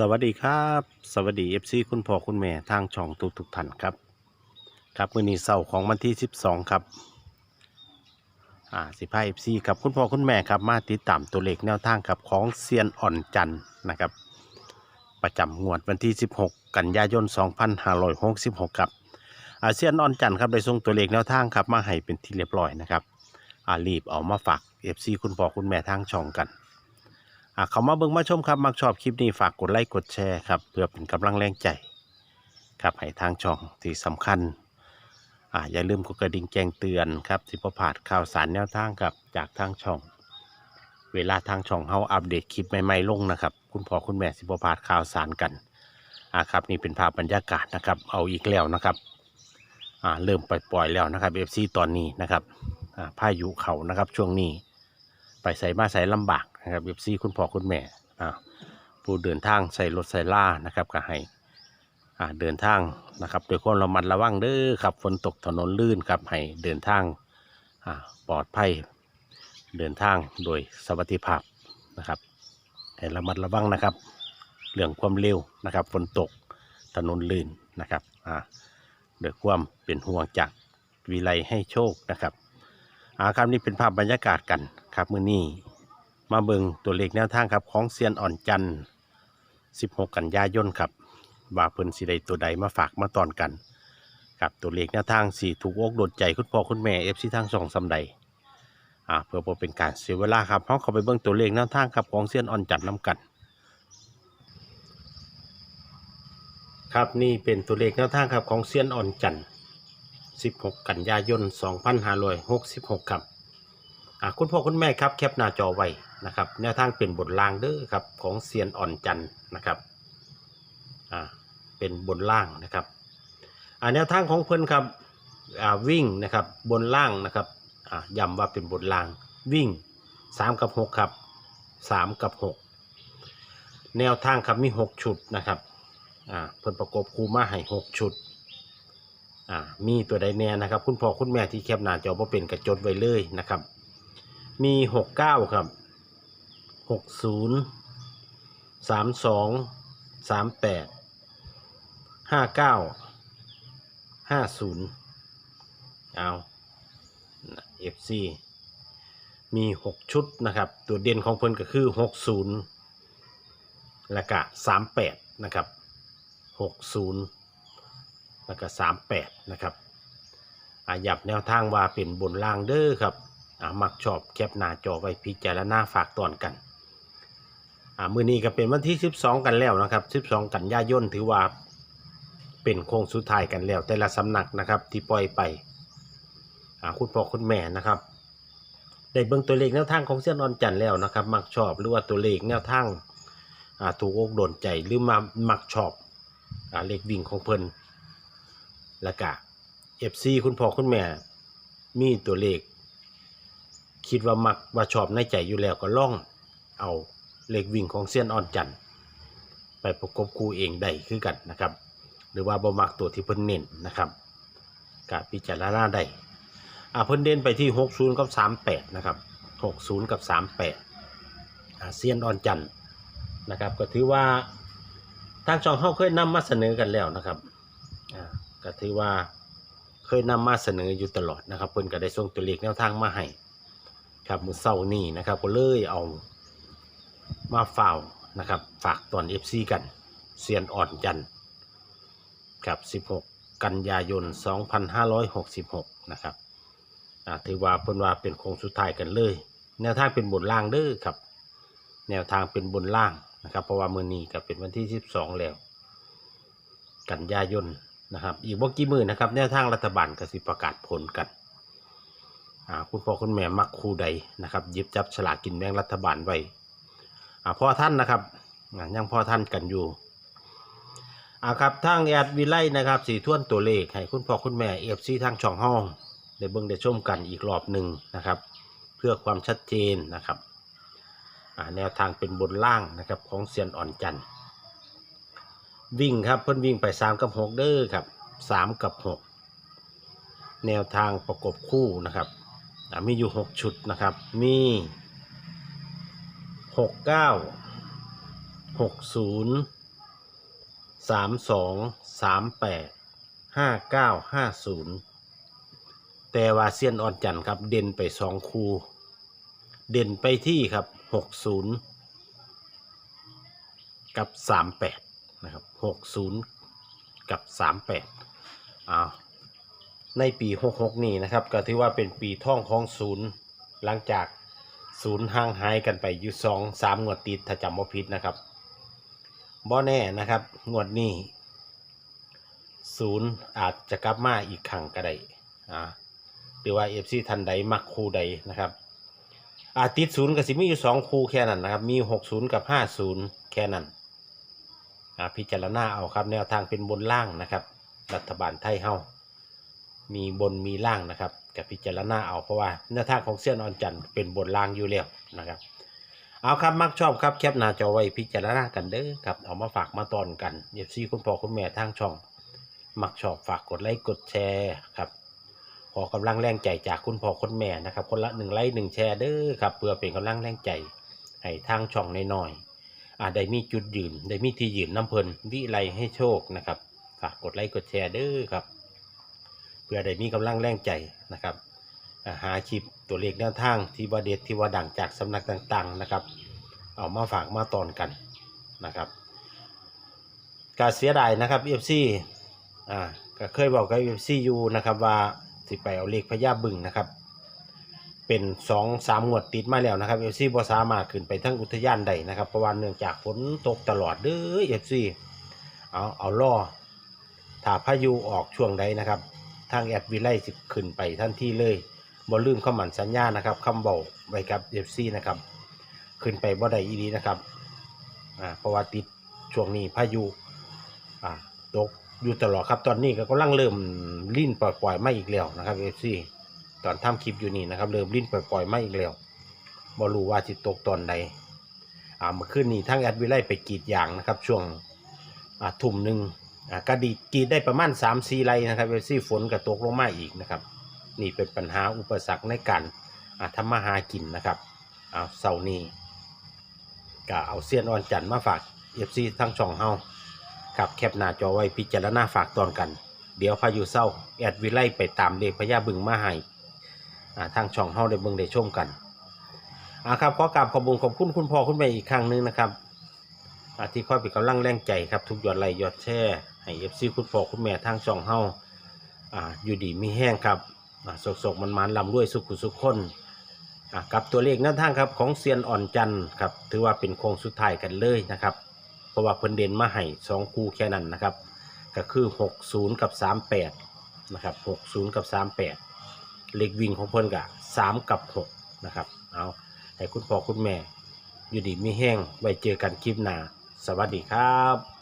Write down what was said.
สวัสดีครับ สวัสดีเอฟซีคุณพ่อคุณแม่ทางช่องทุกทุกท่านครับ ครับมื้อนี้เสาร์ของวันที่ 12 ครับอ่าสิพาเอฟซีครับคุณพ่อคุณแม่ครับมาติดตามตัวเลขแนวทางครับของเซียนอ่อนจันทร์นะครับ ประจำงวดวันที่ 16 กันยายน 2566 ครับอาเซียนอ่อนจันทร์ครับได้ส่งตัวเลขแนวทางครับมาให้เป็นที่เรียบร้อยนะครับอารีบเอามาฝากเอฟซีคุณพ่อคุณแม่ทางช่องกัน อะเขามาเบิ่งมาชมครับ มักชอบคลิปนี้ฝากกดไลค์กดแชร์ครับ เพื่อเป็นกำลังแรงใจครับให้ทางช่องที่สำคัญอ่าอย่าลืมกดกระดิ่งแจ้งเตือนครับสิบพลาดข่าวสารแนวทางกับจากทางช่อง เวลาทางช่องเฮาอัปเดตคลิปใหม่ๆลงนะครับ คุณพ่อคุณแม่สิบพลาดข่าวสารกันอ่าครับนี่เป็นภาพบรรยากาศนะครับ เอาอีกแล้วนะครับอ่าเริ่มปล่อยๆแล้วนะครับ FC ตอนนี้นะครับอ่าพายุเขานะครับช่วงนี้ ไปใส่มาใส่ลำบาก นะครับเอฟซีคุณพ่อคุณแม่อ่าผู้เดินทางใส่รถใส่ล่านะครับก็ให้อ่าเดินทางนะครับโดยความระมัดระวังเด้อครับฝนตกถนนลื่นครับให้เดินทางอ่าปลอดภัยเดินทางโดยสวัสดิภาพนะครับให้ระมัดระวังนะครับ เรื่องความเร็วนะครับฝนตกถนนลื่นนะครับอ่าโดยความเป็นห่วงจากวิไลให้โชคนะครับอ่าครับนี่เป็นภาพบรรยากาศกันครับมื้อนี้ มาเบิงตัวเลขแนวทางครับของเซียนอ่อนจันทร์16 กันยายนครับว่าเพิ่นสิได้ตัวใดมาฝากมาตอนกันครับตัวเลขแนวทางสี่ถูกอกโดดใจคุณพ่อคุณแม่ FC ทางสองสำใดอ่าเพื่อเป็นการเสียเวลาครับเฮาเข้าไปเบิ่งตัวเลขแนวทางครับของเซียนอ่อนจันทร์นํกัน ครับนี่เป็นตัวเลขแนวทางครับของเซียนอ่อนจันทร์16 กันยายน 2566 ครับอ่าคุณพ่อคุณแม่ครับแคปหน้าจอไว้ นะครับแนวทางเป็นบทล่างเด้อครับของเซียนอ่อนจันนะครับอ่าเป็นบนล่างนะครับอ่าแนวทางของเพิ่อนครับอ่าวิ่งนะครับบนล่างนะครับอ่าย้ำว่าเป็นบนล่างวิ่ง 3 กับ 6 ครับ 3 กับ 6 แนวทางครับมี 6 ชุดนะครับอ่าเพิ่อนประกบคูมาให้ 6 ชุดอ่ามีตัวใดแน่นะครับ คุณพ่อคุณแม่ที่แคปหน้าจอบ่เป็นกระจดไว้เลยนะครับ มีหกเก้าครับ หกศูนย์สามสองสามแปดห้าเก้าห้าศูนย์เอาเอฟซีมีหกชุดนะครับ ตัวเด่นของเพิ่นก็คือหกศูนย์แล้วก็สามแปดนะครับหกศูนย์แล้วก็สามแปดนะครับอายับแนวทางว่าเป็นบนล่างเด้อครับ มักชอบแคปหน้าจอไว้พิจารณาฝากตอนกัน อ่ามือนี้ก็เป็นวันที่ 12 กันแล้วนะครับ 12 กันยายนถือว่าเป็นโค้งสุดท้ายกันแล้ว แต่ละสำนักนะครับ ที่ปล่อยไปอ่าคุณพ่อคุณแม่นะครับได้เบิ่งตัวเลขแนวทางของเส้นนอนจันทร์แล้วนะครับ มักชอบหรือว่าตัวเลขแนวทางอ่าถูกอกโดนใจหรือมามักชอบอ่าเลขวิ่งของเพิ่นแล้วก็เอฟซีคุณพ่อคุณแม่มีตัวเลข คิดว่ามักว่าชอบในใจอยู่แล้วก็ล่องเอา เลขวิ่งของเซียนอ่อนจันไปประกบคู่เองได้คือกันนะครับ หรือว่าบ่มักตัวที่เพิ่นเน้นนะครับกับพิจารณาได้อ่าเพิ่นเด่นไปที่ 60 กับ 38 นะครับ 60 กับ 38อาเซียนอ่อนจันนะครับ ก็ถือว่าทางช่องเฮาเคยนำมาเสนอกันแล้วนะครับอ่าก็ถือว่าเคยนำมาเสนออยู่ตลอดนะครับเพิ่นก็ได้ส่งตัวเลขแนวทางมาให้ครับมื้อเช้านี้นะครับก็เลยเอา มาฝ่าวนะครับ ฝากตอน FC กันเซียนอ่อนจันทร์กับ 16 กันยายน 2566 นะครับอ่าถือว่าเพิ่นว่าเป็นโค้งสุดท้ายกันเลย แนวทางเป็นบนล่างเด้อครับ แนวทางเป็นบนล่างนะครับ เพราะว่ามือนี้ก็เป็นวันที่ 12 แล้ว กันยายนนะครับ อีกบ่กี่มือนะครับ แนวทางรัฐบาลก็สิประกาศผลกันอ่าคุณพ่อคุณแม่มักคู่ใดนะครับยิบจับฉลากกินแบ่งรัฐบาลไว้ อ่าพ่อท่านนะครับยังพ่อท่านกันอยู่อ่าครับทางแอดวิไลนะครับสีท่วนตัวเลขให้คุณพ่อคุณแม่เอฟซีทางช่องห้องได้เบิ่งได้ชมกันอีกรอบหนึ่งนะครับ เพื่อความชัดเจนนะครับแนวทางเป็นบนล่างนะครับของเซียนอ่อนจันทร์วิ่งครับเพิ่นวิ่งไปสามกับหกเด้อครับสามกับหกแนวทางประกบคู่นะครับมีอยู่หกชุดนะครับมี หกเก้าหกศูนย์สามสองสามแปดห้าเก้าห้าศูนย์แต่ว่าเซียนอ่อนจันทร์ครับ เด่นไปสองคูเด่นไปที่ครับหกศูนย์กับสามแปดนะครับหกศูนย์กับสามแปดอ้าวในปีหกหกนี้นะครับ ก็ถือว่าเป็นปีท่องของศูนย์หลังจาก ศูนย์ห่างหายกันไปอยู่สองสามงวดติดถ้าจำว่าผิดนะครับบ่แน่นะครับ งวดนี้ศูนย์อาจจะกลับมาอีกครั้งก็ได้อ่าหรือว่าเอฟซีทันใดมักคู่ใดนะครับ อาติดศูนย์กับสิมีอยู่สองคู่แค่นั้นนะครับ มีหกศูนย์กับห้าศูนย์แค่นั้นอ่าพิจารณาเอาครับแนวทางเป็นบนล่างนะครับ รัฐบาลไทยเฮามีบนมีล่างนะครับ กับพิจารณาเอาเพราะว่าแนวทางของเส้ยนออนจันทร์เป็นบนล่างอยู่แล้วนะครับ เอาครับมักชอบครับแคปหน้าจอไว้พิจารณากันเด้อครับเอามาฝากมาตอนกันเอฟซีคุณพ่อคุณแม่ทางช่อง มักชอบฝากกดไลค์กดแชร์ครับขอกำลังแรงใจจากคุณพ่อคุณแม่นะครับ คนละหนึ่งไลค์หนึ่งแชร์เด้อครับเพื่อเป็นกำลังแรงใจให้ทางช่องน้อยๆอ่าได้มีจุดยืนได้มีที่ยืนน้ำเพลินวิไลให้โชคนะครับฝากกดไลค์กดแชร์เด้อครับ เพื่อได้มีกำลังแรงใจนะครับหาคลิปตัวเลขแนวทางที่ว่าเด็ดที่ว่าดังจากสำนักต่างๆนะครับ เอามาฝากมาตอนกันนะครับการเสียดายนะครับเอฟซีอ่าก็เคยบอกกับเอฟซีอยู่นะครับว่าสิไปเอาเลขพญาบึงนะครับ เป็นสองสามงวดติดมาแล้วนะครับเอฟซีบ่สามารถขึ้นไปทั้งอุทยานใดนะครับเพราะว่าเนื่องจากฝนตกตลอดเด้อเอฟซีเอาเอาล่อถ้าพายุออกช่วงใดนะครับ ทางแอดวิไลสิขึ้นไปทันทีเลยบ่ลืมคำหมั่นสัญญานะครับคำเบาไว้กับเอฟซีนะครับขึ้นไปบ่ได้อีดีนะครับอ่าเพราะว่าติดช่วงนี้พายุอ่าตกอยู่ตลอดครับตอนนี้ก็กำลังเริ่มลิ้นปล่อยๆมาอีกแล้วนะครับเอฟซีตอนทำคลิปอยู่นี่นะครับเริ่มลิ้นปล่อยๆมาอีกแล้วบ่รู้ว่าสิตกตอนใดอ่าเมื่อคืนนี้ทั้งแอดวิไลไปกรีดยางนะครับ ช่วงอ่าทุ่มหนึ่ง อ่ากระดีดกรีดได้ประมาณ3ามสี่ไรนะครับเอฟซีฝนก็ตกลงมาอีกนะครับ นี่เป็นปัญหาอุปสรรคในการอ่าทำมาหากินนะครับเอาเสาร์นี้ก็เอาเสี้ยนอ่อนจันทร์มาฝากเอฟซีทั้งช่องเฮาครับแคปหน้าจอไว้พิจารณาฝากตอนกัน เดี๋ยวพายุเศร้าแอดวิไลไปตามเลขพญาบึงมาให้อ่าทางช่องเฮาได้เบิ่งได้ชมกันอ่าครับขอกราบขอบคุณขอบคุณคุณพ่อคุณแม่อีกครั้งหนึงนะครับ อาที่คอยเป็นกำลังแรงใจครับ ทุกยอดไลค์ยอดแชร์ให้เอฟซีคุณพ่อคุณแม่ทางช่องเฮาอ่าอยู่ดีมีแห้งครับอ่าสกมันมันลำด้วยสุขุสุขคนอะกับตัวเลขแนวทางครับของเซียนอ่อนจันทร์ครับถือว่าเป็นโค้งสุดท้ายกันเลยนะครับ เพราะว่าเพิ่นเด่นมาให้สองคู่แค่นั้นนะครับ ก็คือ 60 กับ 38 นะครับ 60 กับ 38 เลขวิ่งของเพิ่นก็3 กับ 6 นะครับ เอาให้คุณพ่อคุณแม่ อยู่ดีมีแห้งไว้เจอกันคลิปหน้า สวัสดีครับ